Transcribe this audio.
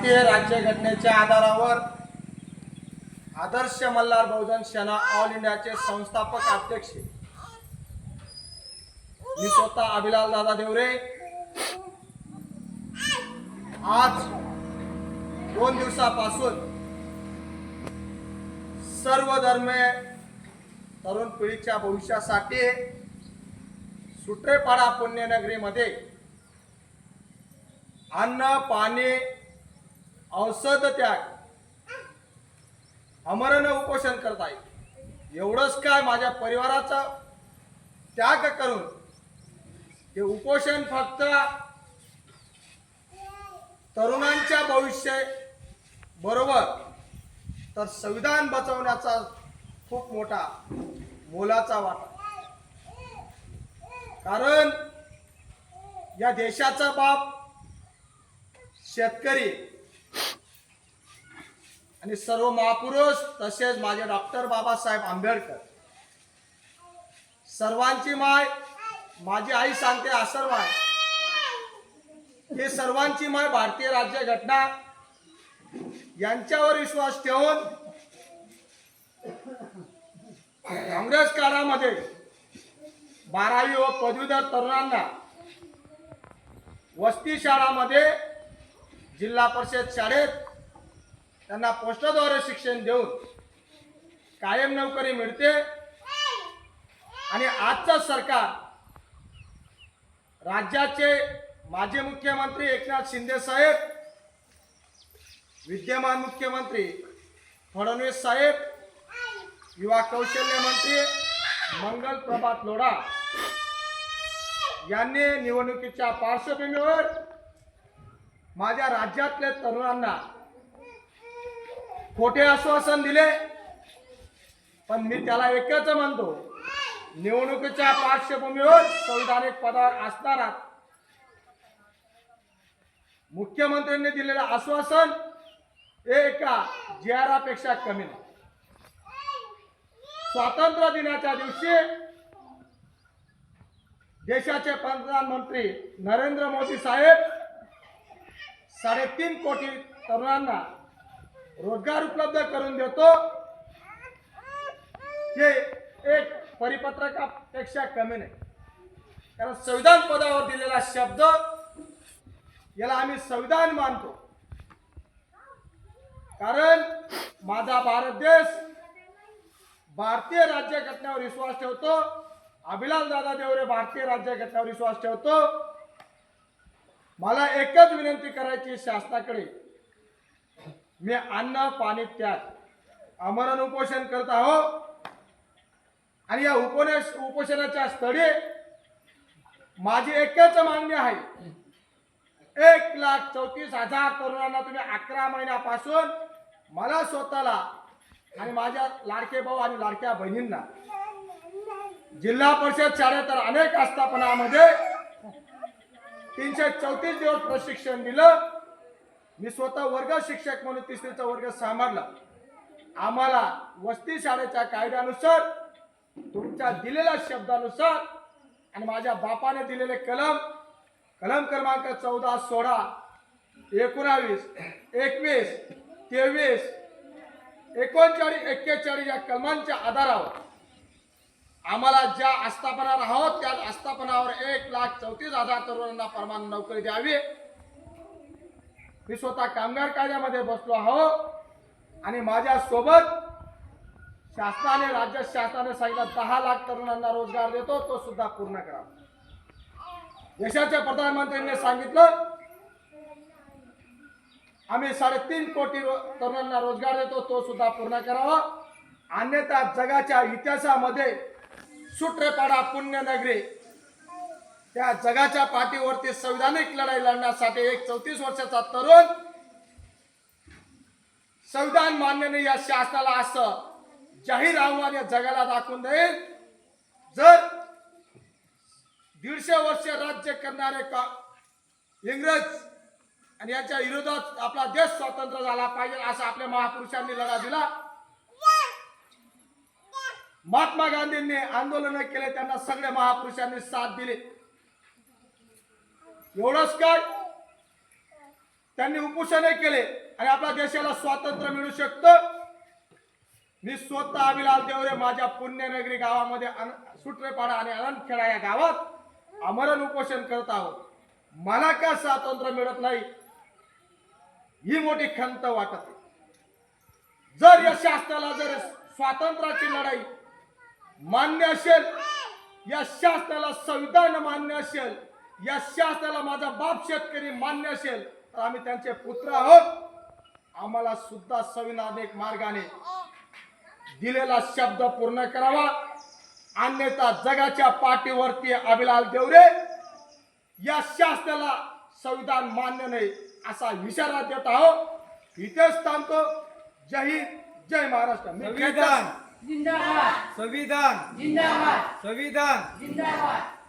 भारतीय राज्यघटनेच्या आधारावर आदर्श मल्हार बहुजन सेना ऑल इंडियाचे संस्थापक अध्यक्ष. मी स्वतः अभिलाल दादा देवरे. आज दोन दिवसापासून सर्व धर्मे तरुण पिढीच्या भविष्यासाठी सुट्रेपाडा पुण्यनगरीमध्ये अन्न पाणी औषध त्याग. अमरण उपोषण करत आहे एवढंच काय माझ्या परिवाराचा त्याग करून ते उपोषण फक्त तरुणांच्या भविष्य बरोबर तर संविधान बचवण्याचा खूप मोठा मोलाचा वाटा. कारण या देशाचा बाप शेतकरी आणि सर्व महापुरुष तसेच माझे डॉक्टर बाबासाहेब आंबेडकर. सर्वांची माय माझी आई सांगते आसरवाय हे सर्वांची माय भारतीय राज्य घटना. यांच्यावर विश्वास ठेवून काँग्रेस काळामध्ये बारावी व पदवीधर तरुणांना वस्ती शाळामध्ये जिल्हा परिषद शाळेत त्यांना पोस्टाद्वारे शिक्षण देऊन कायम नोकरी मिळते. आणि आजचं सरकार राज्याचे माजी मुख्यमंत्री एकनाथ शिंदे साहेब विद्यमान मुख्यमंत्री फडणवीस साहेब युवा कौशल्य मंत्री मंगल प्रभात लोढा यांनी निवडणुकीच्या पार्श्वभूमीवर माझ्या राज्यातल्या तरुणांना खोटे आश्वासन दिले. पण मी त्याला एकच म्हणतो निवडणुकीच्या पार्श्वभूमीवर संविधानिक पदावर असणारा मुख्यमंत्र्यांनी दिलेलं आश्वासन हे एका जी पेक्षा कमी नाही. स्वातंत्र्य दिनाच्या दिवशी देशाचे पंतप्रधानमंत्री नरेंद्र मोदी साहेब साडेतीन कोटी तरुणांना रोजगार उपलब्ध करून देतो. हे एक परिपत्रकापेक्षा कमी नाही. कारण संविधान पदावर दिलेला शब्द याला आम्ही संविधान मानतो. कारण माझा भारत देश भारतीय राज्यघटनेवर विश्वास ठेवतो. अभिलाष दादा देवरे भारतीय राज्यघटनेवर विश्वास ठेवतो. मला एकच विनंती करायची शासनाकडे. मी अन्न पाणी त्याग. अमरण उपोषण करत आहो आणि या उपोष उपोषणाच्या स्थळी माझी एकच मागणी आहे. एक लाख चौतीस हजार तरुणांना तुम्ही अकरा महिन्यापासून मला स्वतःला आणि माझ्या लाडके भाऊ आणि लाडक्या बहिणींना जिल्हा परिषद शाळेत तर अनेक आस्थापनामध्ये तीनशे चौतीस दिवस प्रशिक्षण दिलं. मी स्वतः वर्ग शिक्षक म्हणून तिसरीचा वर्ग सांभाळला. आम्हाला वस्ती शाळेच्या कायद्यानुसार तुमच्या दिलेल्या शब्दानुसार आणि माझ्या बापाने दिलेले कलम कलम क्रमांक चौदा सोळा एकोणावीस एकवीस तेवीस एकोणचाळीस एक्केचाळीस या कलमांच्या आधारावर आम्हाला ज्या आस्थापनावर आहोत त्या आस्थापनावर एक लाख चौतीस हजार तरुणांना परमान नोकरी द्यावी. मी स्वतः कामगार कायद्यामध्ये बसलो आहो आणि माझ्या सोबत शासनाने राज्य शासनाने सांगितलं दहा लाख तरुणांना रोजगार देतो तो सुद्धा पूर्ण करा. देशाच्या प्रधानमंत्र्यांनी सांगितलं आम्ही साडेतीन कोटी रो- तरुणांना रोजगार देतो तो सुद्धा पूर्ण करावा. अन्यथा जगाच्या इतिहासामध्ये सुट्रेपाडा पुण्यनगरी त्या जगाच्या पाठीवरती संविधानिक लढाई लढण्यासाठी एक चौतीस वर्षाचा तरुण संविधान मान्यने या शासनाला असं जाहीर आव्हान या जगाला दाखवून देईल. जर दीडशे वर्ष राज्य करणारे का इंग्रज आणि यांच्या विरोधात आपला देश स्वतंत्र झाला पाहिजे असं आपल्या महापुरुषांनी लढा दिला. महात्मा गांधींनी आंदोलन केले त्यांना सगळ्या महापुरुषांनी साथ दिली. एवढंच काय? त्यांनी उपोषणही केले आणि आपल्या देशाला स्वातंत्र्य मिळू शकतं. मी स्वतः अभिलाल देवरे माझ्या पुण्यनगरी गावामध्ये अन- आणि अनंतखेडा या गावात आमरण उपोषण करत आहोत. मला का स्वातंत्र्य मिळत नाही ही मोठी खंत वाटत जर या शासनाला जर स्वातंत्र्याची लढाई मान्य असेल या शासनाला संविधान मान्य असेल या शासनाला माझा बाप शेतकरी मान्य असेल तर आम्ही त्यांचे पुत्र आहोत. आम्हाला सुद्धा संविधानिक मार्गाने दिलेला शब्द पूर्ण करावा. अन्यथा जगाच्या पाठीवरती अभिलाल देवरे या शासनाला संविधान मान्य नाही असा इशारा देत आहोत. इथेच थांबतो. जय हिंद जय महाराष्ट्र. संविधान. संविधान. संविधान. जिंदाबाद.